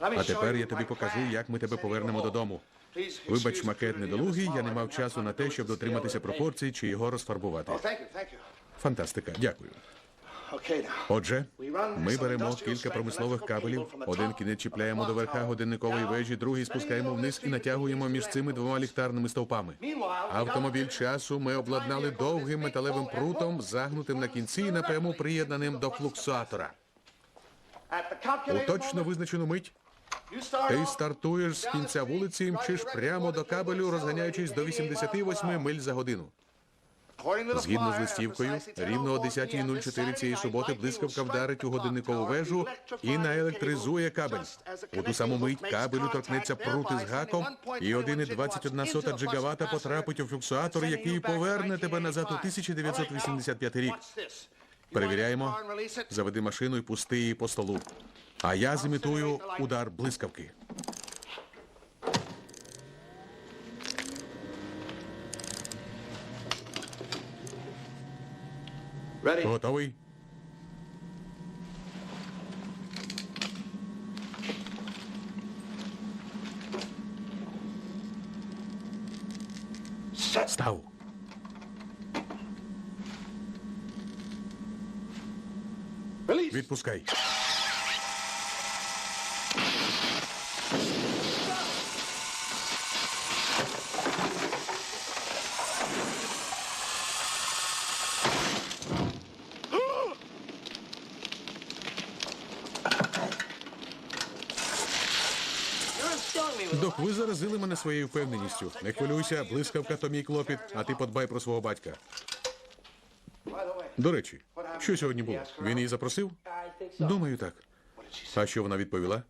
А тепер я тобі покажу, як ми тебе повернемо додому. Вибач, макет недолугий, я не мав часу на те, щоб дотриматися пропорцій чи його розфарбувати. Фантастика, дякую. Отже, ми беремо кілька промислових кабелів. Один кінець чіпляємо до верха годинникової вежі, другий спускаємо вниз і натягуємо між цими двома ліхтарними стовпами. Автомобіль часу ми обладнали довгим металевим прутом, загнутим на кінці і напряму приєднаним до флуксуатора. У точно визначену мить ти стартуєш з кінця вулиці і мчиш прямо до кабелю, розганяючись до 88 миль за годину. Згідно з листівкою, рівно о 10.04 цієї суботи блискавка вдарить у годинникову вежу і наелектризує кабель. У ту саму мить кабелю торкнеться прути з гаком, і 1,21 джигавата потрапить у флюксуатор, який поверне тебе назад у 1985 рік. Перевіряємо. Заведи машину і пусти її по столу. А я зімітую удар блискавки. Готовий? Став. Відпускай. Док, ви заразили мене своєю впевненістю. Не хвилюйся, блискавка то мій клопіт, а ти подбай про свого батька. До речі, що сьогодні було? Він її запросив? Думаю, так. А що вона відповіла?